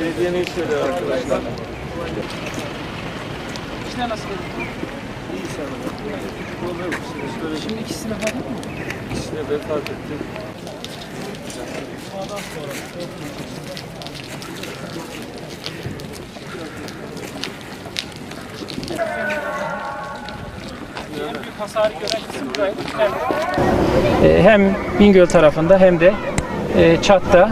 Belediye ne söylüyor arkadaşlar? İşler nasıl? İyi sanırım. Problem yok. Şimdi şöyle Şimdi ikisini hadi mi? işine vefat etti. En büyük hasarı gören kısım burayı. Ee, Hem Bingöl tarafında hem de e, Çat'ta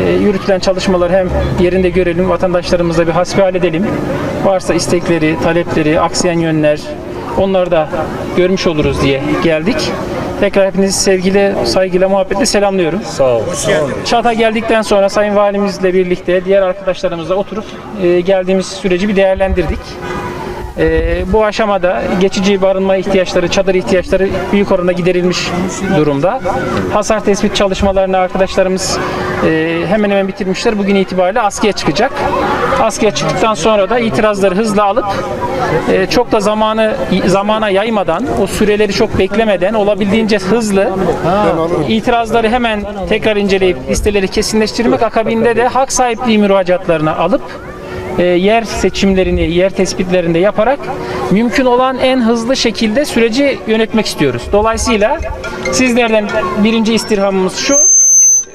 yürütülen çalışmaları hem yerinde görelim, vatandaşlarımızla bir hasbihal edelim. Varsa istekleri, talepleri, aksayan yönler onları da görmüş oluruz diye geldik. Tekrar hepinizi sevgiyle, saygıyla, muhabbetle selamlıyorum. Sağ ol. Çat'a geldikten sonra Sayın Valimizle birlikte diğer arkadaşlarımızla oturup e, geldiğimiz süreci bir değerlendirdik. E, bu aşamada geçici barınma ihtiyaçları, çadır ihtiyaçları büyük oranda giderilmiş durumda. Hasar tespit çalışmalarını arkadaşlarımız e, hemen hemen bitirmişler. Bugün itibariyle askıya çıkacak. Askıya çıktıktan sonra da itirazları hızla alıp e, çok da zamanı zamana yaymadan, o süreleri çok beklemeden olabildiğince hızlı itirazları hemen tekrar inceleyip listeleri kesinleştirmek akabinde de hak sahipliği müracaatlarını alıp e, yer seçimlerini, yer tespitlerinde yaparak mümkün olan en hızlı şekilde süreci yönetmek istiyoruz. Dolayısıyla sizlerden birinci istirhamımız şu.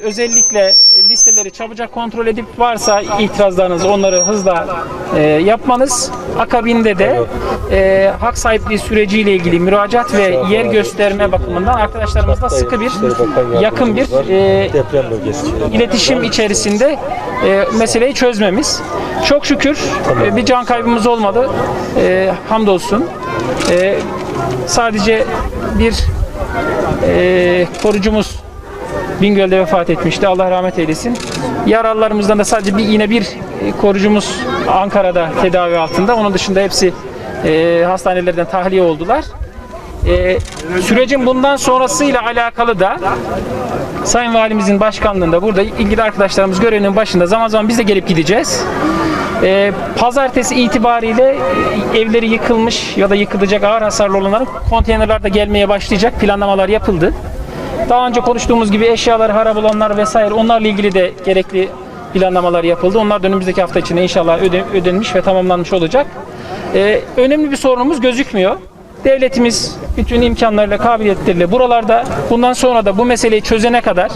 Özellikle listeleri çabucak kontrol edip varsa itirazlarınız onları hızla e, yapmanız. Akabinde de e, hak sahipliği süreciyle ilgili müracaat ve yer gösterme bakımından arkadaşlarımızla sıkı bir, yakın bir e, iletişim içerisinde e, meseleyi çözmemiz. Çok şükür e, bir can kaybımız olmadı. E, hamdolsun. E, sadece bir e, korucumuz Bingöl'de vefat etmişti. Allah rahmet eylesin. Yaralılarımızdan da sadece bir yine bir e, korucumuz Ankara'da tedavi altında. Onun dışında hepsi e, hastanelerden tahliye oldular. E, sürecin bundan sonrasıyla alakalı da Sayın Valimizin başkanlığında burada ilgili arkadaşlarımız görevinin başında zaman zaman biz de gelip gideceğiz. Ee, pazartesi itibariyle e, evleri yıkılmış ya da yıkılacak ağır hasarlı olanların konteynerlerde gelmeye başlayacak planlamalar yapıldı. Daha önce konuştuğumuz gibi eşyalar, harap olanlar vesaire onlarla ilgili de gerekli planlamalar yapıldı. Onlar da önümüzdeki hafta içinde inşallah öde- ödenmiş ve tamamlanmış olacak. Ee, önemli bir sorunumuz gözükmüyor. Devletimiz bütün imkanlarıyla, kabiliyetleriyle buralarda bundan sonra da bu meseleyi çözene kadar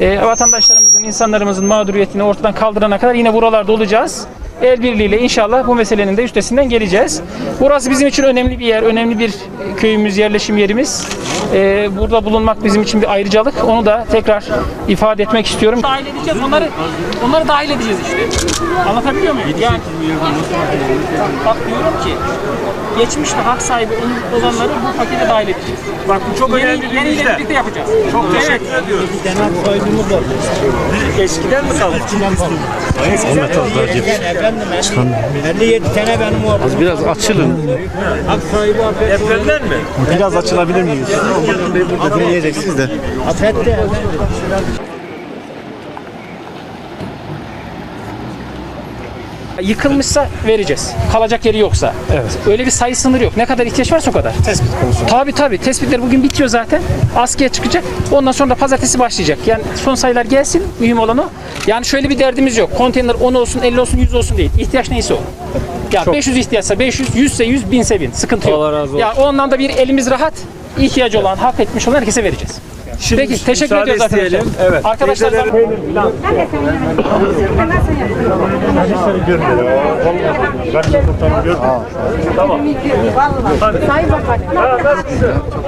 e, vatandaşlarımızın, insanlarımızın mağduriyetini ortadan kaldırana kadar yine buralarda olacağız. El birliğiyle inşallah bu meselenin de üstesinden geleceğiz. Burası bizim için önemli bir yer, önemli bir köyümüz, yerleşim yerimiz. E, burada bulunmak bizim için bir ayrıcalık. Onu da tekrar ifade etmek istiyorum. Dahil edeceğiz. Onları onları dahil edeceğiz işte. Anlatabiliyor muyum? Yani bak diyorum ki geçmişte hak sahibi olanları bu pakete dahil edeceğiz. Bak bu çok Yeni, önemli bir müjde. birlikte yapacağız. Çok Evet. teşekkür ediyoruz. Genel kaydımız var. Eskiden mi kaldı? Ahmet ablacığım. Efendim 57 tane benim var. Biraz açılın. Hak sahibi afet. Depremden mi? Biraz açılabilir miyiz? Dinleyeceksiniz de. Afette. Yıkılmışsa vereceğiz. Kalacak yeri yoksa. Evet. Öyle bir sayı sınırı yok. Ne kadar ihtiyaç varsa o kadar. Tespit konusu. Tabii tabii. Tespitler bugün bitiyor zaten. Askıya çıkacak. Ondan sonra da pazartesi başlayacak. Yani son sayılar gelsin. Mühim olan o. Yani şöyle bir derdimiz yok. Konteyner 10 olsun, 50 olsun, 100 olsun değil. İhtiyaç neyse o. Ya 500 ihtiyaçsa 500, 100 ise 100, 1000 ise 1000. Sıkıntı yok. Allah razı olsun. Ya ondan da bir elimiz rahat. İhtiyacı olan, hak etmiş olan herkese vereceğiz. Şimdi Peki teşekkür ediyoruz arkadaşlar. Evet. Arkadaşlar Teyzeleri- Sayın Bakanım.